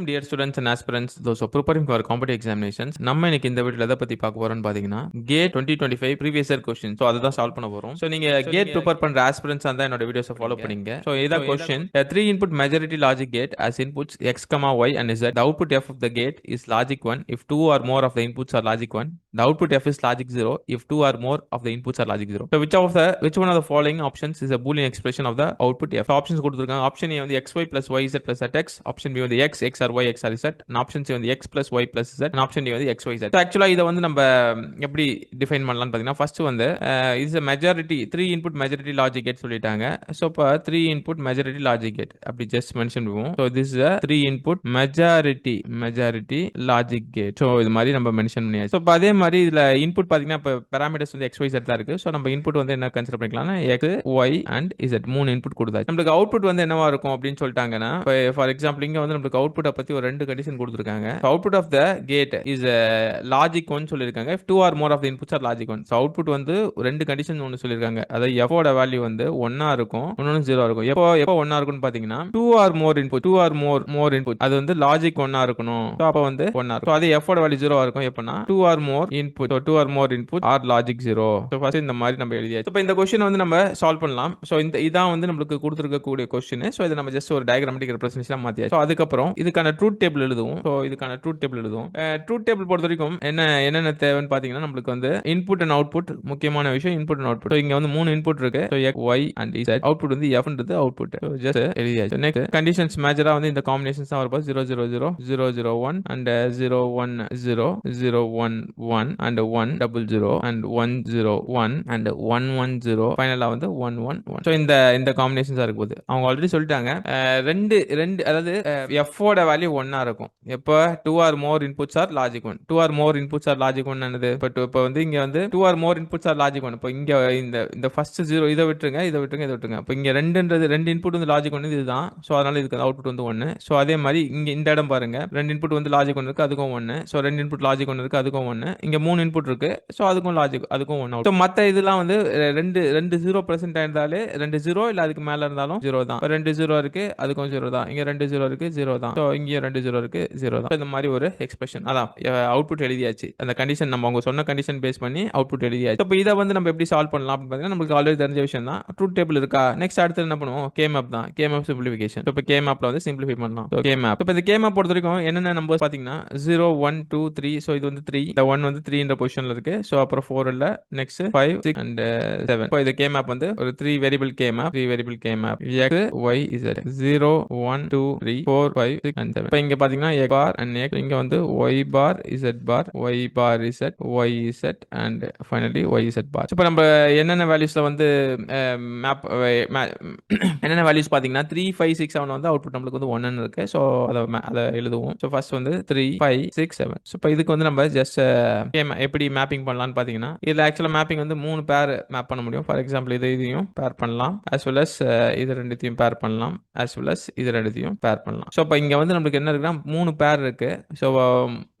Welcome dear students and aspirants those preparing for competitive examinations நம்ம இன்னைக்கு இந்த வீடியோல எதை பத்தி பார்க்க போறோம்னு பாத்தீங்கன்னா GATE twenty twenty five previous year question so அதை தான் சால்வ் பண்ண போறோம். ஸோ நீங்க கேட் ப்ரிப்பேர் பண்ற ஆஸ்பிரன்ஸ் தான் என்னோட வீடியோஸை ஃபாலோ பண்ணீங்க. ஸோ இதான் question three input majority logic gate inputs x comma y and z. The output f of the gate is logic 1 if two or more of the inputs are logic 1 the output f is logic 0 if two or more of the inputs are logic 0 so which of the which one of the following options is a boolean expression of the output f? Options கொடுத்திருக்காங்க. Option A வந்து xy plus yz plus zx option B வந்து x x or y x or z. And option C வந்து x plus y plus z. And option D வந்து x y z. So இதை வந்து நம்ம எப்படி define பண்ணலாம்னு பார்த்தீங்கன்னா ஃபர்ஸ்ட் வந்து is a majority three input majority logic gate சொல்லிட்டாங்க. ஸோ இப்போ three input majority logic gate அப்படி ஜஸ்ட் மென்ஷன் பண்ணுவோம். So this is three input majority majority logic gate so இது மாதிரி நம்ம மென்ஷன் பண்ணியாச்சு. ஸோ அதே மாதிரி இதில் இன்புட் பாத்தீங்கன்னா இப்போ பேராமீட்டர்ஸ் வந்து எக்ஸ் ஒய் தான் இருக்கு. ஸோ நம்ம இன்புட் வந்து என்ன கன்சிடர் பண்ணிக்கலாம்னா எக்ஸ் ஒய் அண்ட் இசட் மூணு இன்புட் கொடுத்தாச்சு. நம்மளுக்கு அவுட்புட் வந்து என்னவா இருக்கும் அப்படின்னு சொல்லிட்டாங்கன்னா இப்போ ஃபார் எக்ஸாம்பிள் இங்க வந்து நம்மளுக்கு அவுட்புட்டை பற்றி ஒரு ரெண்டு கண்டிஷன் கொடுத்துருக்காங்க. Output of the gate is logic one சொல்லியிருக்காங்க. Two or more of the inputs are logic one so output வந்து ரெண்டு கண்டிஷன் ஒன்று சொல்லியிருக்காங்க. அதாவது எஃபோட வேல்யூ வந்து ஒன்னா இருக்கும் இன்னொன்று ஜீரோ இருக்கும். எப்போ எப்போ ஒன்னா இருக்கும்னு பார்த்தீங்கன்னா two or more input two or more more input அது வந்து லாஜிக் ஒன்னா இருக்கணும். ஸோ அப்போ வந்து ஒன்னா இருக்கும். அது எஃபோட வேல்யூ ஜீரோ இருக்கும். எப்போனா two or more input two or more input are logic zero so first இந்த மாதிரி நம்ம எழுதியாச்சு. இப்போ இந்த கொஸ்டின் வந்து நம்ம சால்வ் பண்ணலாம். ஸோ இந்த இதான் வந்து நம்மளுக்கு கொடுத்துருக்கக்கூடிய கொஸ்டின் ஸோ இதை நம்ம ஜஸ்ட் ஒரு டயக்ராமட்டிக் ரெப்ரஸன்டேஷன் மாற்றியாச்சு ஸோ அதுக்கப்புறம் இதுக்கான ட்ரூத் டேபிள் எழுதுவோம். ஸோ இதுக்கான ட்ரூத் டேபிள் எழுதுவோம். Uh, ட்ரூத் டேபிள் பொறுத்த வரைக்கும் என்ன என்னென்ன தேவைன்னு பார்த்தீங்கன்னா நம்மளுக்கு வந்து இன்புட் அண்ட் அவுட்புட் முக்கியமான விஷயம் இன்புட் அண்ட் அவுட்புட் இங்கே வந்து மூணு இன்புட் இருக்கு. So X Y and Z output வந்து எஃப்ன்றது அவுட்புட் ஜஸ்ட் எழுதியாச்சு. நெக்ஸ்ட் கண்டிஷன்ஸ் மேஜராக வந்து இந்த காம்பினேஷன்ஸ் தான் வரப்போ zero zero zero zero zero one and zero one zero zero one one and one double zero and one zero one and one one zero ஃபைனலாக வந்து ஒன் ஒன் ஒன் ஸோ இந்த இந்த காம்பினேஷன்ஸாக இருக்கும் போது அவங்க ஆல்ரெடி சொல்லிட்டாங்க ரெண்டு ரெண்டு அதாவது எஃபோட வேல்யூ ஒன்னா இருக்கும். எப்போ? Two or more inputs are logic one two or more inputs are logic one என்னது? இப்போ இப்போ வந்து இங்க வந்து two or more inputs are logic one இப்போ இங்க இந்த இந்த ஃபர்ஸ்ட் ஜீரோ இதை விட்டுருங்க இதை விட்டுருங்க இதை விட்டுருங்க. இப்போ இங்க ரெண்டுன்றது ரெண்டு இன்புட் வந்து லாஜிக் ஒன்று இதுதான். ஸோ அதனால இதுக்கு அவுட்புட் வந்து ஒன்று ஸோ அதே மாதிரி இங்க இந்த இடம் பாருங்க. ரெண்டு இன்புட் வந்து லாஜிக் ஒன்று இருக்கு அதுக்கும் ஒன்று ஸோ ரெண்டு இன்புட் லாஜிக் ஒன்று இருக்கு அதுக்கும் ஒன்று இங்கே மூணு இன்புட் இருக்கு. ஸோ அதுக்கும் லாஜிக் அதுக்கும் ஒன்று ஸோ மற்ற இதெல்லாம் வந்து ரெண்டு ரெண்டு ஜீரோ பர்சன்ட் இருந்தாலே ரெண்டு ஜீரோ இல்லை அதுக்கு மேலே இருந்தாலும் ஜீரோ தான். இப்ப ரெண்டு ஜீரோ இருக்கு அதுக்கும் ஜீரோ தான். இங்கே ரெண்டு ஜீரோ இருக்கு ஜீரோ தான். ஸோ இங்கேயும் ரெண்டு ஜீரோ இருக்கு ஜீரோ தான். இந்த மாதிரி ஒரு எக்ஸ்பிரஷன் அதான் அவுட்புட் எழுதியாச்சு. அந்த கண்டிஷன் நம்ம அவங்க சொன்ன கண்டிஷன் பேஸ் பண்ணி அவுட்புட் எழுதியாச்சு. இப்போ இதை வந்து நம்ம எப்படி சால்வ் பண்ணலாம் அப்படின்னு பார்த்தீங்கன்னா நமக்கு ஆல்ரெடி தெரிஞ்ச விஷயம் தான். ட்ரூத் டேபிள் இருக்கா? நெக்ஸ்ட் அடுத்து என்ன பண்ணுவோம்? கே தான். கே மேப் சிம்பிளிஃபிகேஷன் இப்போ கேம் மேப்ல வந்து சிம்பிளிஃபை பண்ணலாம். கேம் கே இப்போ இந்த கே பொறுத்த வரைக்கும் என்னென்ன நம்பர்ஸ் பார்த்தீங்கன்னா zero one two three so இது வந்து த்ரீ இந்த ஒன் வந்து த்ரீன்ற பொசிஷன்ல இருக்கு. ஸோ அப்புறம் ஃபோர் இல்ல. Next five six and seven இப்போ இது கே மேப் வந்து ஒரு three variable K map three variable K map X Y Z zero one two three four five six and seven இப்போ இங்க பாத்தீங்கன்னா எக் பார் அண்ட் எக் இங்க வந்து Y bar Z bar Y bar Z Y Z and finally Y Z bar இப்போ நம்ம என்னென்ன வேல்யூஸ்ல வந்து uh, map uh, என்னென்ன வேல்யூஸ் பாத்தீங்கன்னா த்ரீ ஃபைவ் சிக்ஸ் செவன் வந்து அவுட்புட் நம்மளுக்கு வந்து ஒன்னு இருக்கு. ஸோ அதை அதை எழுதுவோம். ஸோ ஃபர்ஸ்ட் வந்து three five six seven so இப்போ இதுக்கு வந்து நம்ம ஜஸ்ட் எப்படி மேப்பிங் பண்ணலாம்னு பார்த்தீங்கன்னா இதில் ஆக்சுவலாக மேப்பிங் வந்து மூணு பேர் மேப் பண்ண முடியும். ஃபார் எக்ஸாம்பிள் இது இதையும் பேர் பண்ணலாம். அஸ் வெல் அஸ் இது ரெண்டுத்தையும் பேர் பண்ணலாம். அஸ் வெல் அஸ் இது ரெண்டுத்தையும் பேர் பண்ணலாம். ஸோ இப்போ இங்கே வந்து நம்மளுக்கு என்ன இருக்குன்னா மூணு பேர் இருக்கு. ஸோ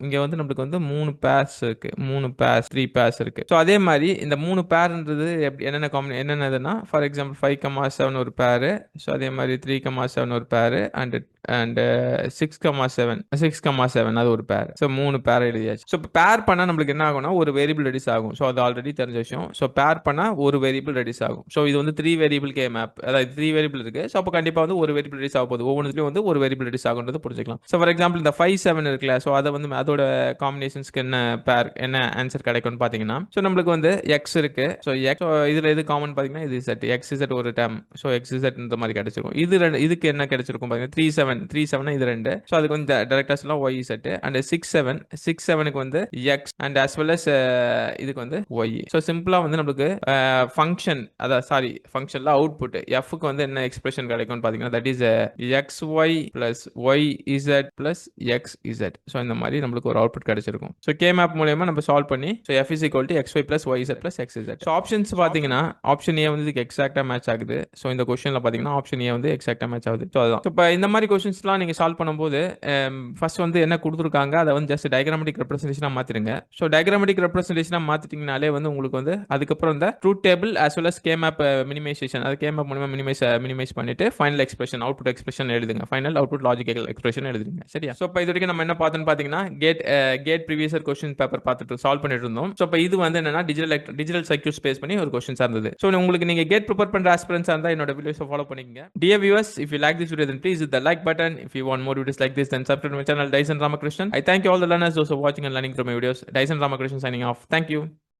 இங்கே வந்து நம்மளுக்கு வந்து மூணு பேர்ஸ் இருக்கு. மூணு பேர்ஸ் த்ரீ பேர்ஸ் இருக்கு. ஸோ அதே மாதிரி இந்த மூணு பேர்ன்றது எப்படி என்னென்ன காம்பி என்னென்னதுன்னா for example five comma seven ஒரு பேரு ஸோ அதே மாதிரி த்ரீ கமா செவன் ஒரு pair and and six comma seven six comma seven அது ஒரு பேர் ஸோ மூணு பேர் எழுதியாச்சு. ஸோ பேர் பண்ணால் நம்மளுக்கு என்ன ஆகும்னா ஒரு வேரியபிள் ரெடியூஸ் ஆகும். ஸோ அது ஆல்ரெடி தெரிஞ்ச விஷயம். ஸோ பேர் பண்ணால் ஒரு வேரியபிள் ரெடியூஸ் ஆகும். ஸோ இது வந்து த்ரீ வேரியபிள் கே மேப் அதாவது த்ரீ வேரியபிள் இருக்கு. ஸோ அப்போ கண்டிப்பாக வந்து ஒரு வேரியபிள் ரெடியூஸ் ஆக போகுது. ஒவ்வொன்றுலையும் வந்து ஒரு வேரியபிள் ரெடியூஸ் ஆகுன்றது புரிஞ்சுக்கலாம். ஸோ ஃபார் எக்ஸாம்பிள் இந்த ஃபைவ் செவன் இருக்குல்ல. ஸோ அதை வந்து அதோட காம்பினேஷன்ஸ்க்கு என்ன பேர் என்ன ஆன்சர் கிடைக்கும்னு பார்த்தீங்கன்னா ஸோ நம்மளுக்கு வந்து எக்ஸ் இருக்கு. ஸோ எக்ஸ் இதில் எது காமன் பார்த்தீங்கன்னா இது செட் எக்ஸ் செட் ஒரு டேம் ஸோ எக்ஸ் செட் இந்த மாதிரி கிடைச்சிருக்கும். இது ரெண்டு இதுக்கு என்ன கிடைச்சிருக்கும் பார்த்தீங்கன்னா த்ரீ செவன் த்ரீ செவன் இது ரெண்டு. ஸோ அதுக்கு வந்து டேரக்டர்ஸ் எல்லாம் Y Z and six seven six செவனுக்கு வந்து X and as well as இதுக்கு வந்து ஒய் ஸோ சிம்பிளாக வந்து நம்மளுக்கு uh, ஃபங்க்ஷன் அதான் சாரி ஃபங்க்ஷனில் அவுட்புட் எஃப்க்கு வந்து என்ன எக்ஸ்பிரஷன் கிடைக்கும்னு பார்த்தீங்கன்னா that is X Y plus Y Z plus X Z so இந்த மாதிரி நம்மளுக்கு ஒரு அவுட்புட் கிடைச்சிருக்கும். ஸோ கே மேப் மூலியமா நம்ம சால்வ் பண்ணி so F is equal to X Y plus Y Z plus X Z so options பார்த்தீங்கன்னா option A வந்து இதுக்கு எக்ஸாக்டாக மேட்ச் ஆகுது. ஸோ இந்த கொஸ்டினில் பார்த்தீங்கன்னா ஆப்ஷன் ஏ வந்து எக்ஸாக்டாக மேட்ச் ஆகுது. ஸோ அதுதான். இப்போ இந்த மாதிரி கொஷின்ஸ்லாம் நீங்க சால்வ் பண்ணும்போது ஃபர்ஸ்ட் வந்து என்ன கொடுத்துருக்காங்க அதை வந்து ஜஸ்ட் டயக்ராமெட்டிக் ரெப்ரஸன்டேஷனாக மாற்றிடுங்க ஸோ டயக்ராமெட்டிக் ரெப்ரஸன்டேஷனாக மாற்றிட்டிங்கனாலே வந்து உங்களுக்கு வந்து அதுக்கப்புறம் இந்த truth table as well as K map minimization அது கேம் ஆப் மூலமா மினிமைஸ் மினிமைஸ் பண்ணிட்டு ஃபைனல் எக்ஸ்பிரஷன் அவுட்புட் எக்ஸ்பிரஷன் எழுதுங்க. ஃபைனல் அவுட்புட் லாஜிக்கல் எக்ஸ்பிரஷன் எழுதுங்க. சரியா? ஸோ இப்போ இது வரைக்கும் நம்ம என்ன பார்த்தோம்னு பார்த்தீங்கன்னா GATE GATE previous year question paper பார்த்துட்டு சால்வ் பண்ணிட்டு இருந்தோம். ஸோ இப்போ இது வந்து என்னன்னா டிஜிட்டல் டிஜிட்டல் சர்க்கியூட் ஸ்பேஸ் பண்ணி ஒரு கொஸ்டின்ஸாக இருந்தது ஸோ உங்களுக்கு நீங்க கேட் ப்ரிப்பேர் பண்ற ஆஸ்பிரன்ஸாக இருந்தால் என்னோட வீடியோஸை ஃபாலோ பண்ணிக்கங்க. Dear viewers if you like this video then please hit button. If you want more videos like this then subscribe to my channel Dyson Ramakrishnan. I thank you all the learners those who are watching and learning from my videos. Dyson Ramakrishnan signing off. Thank you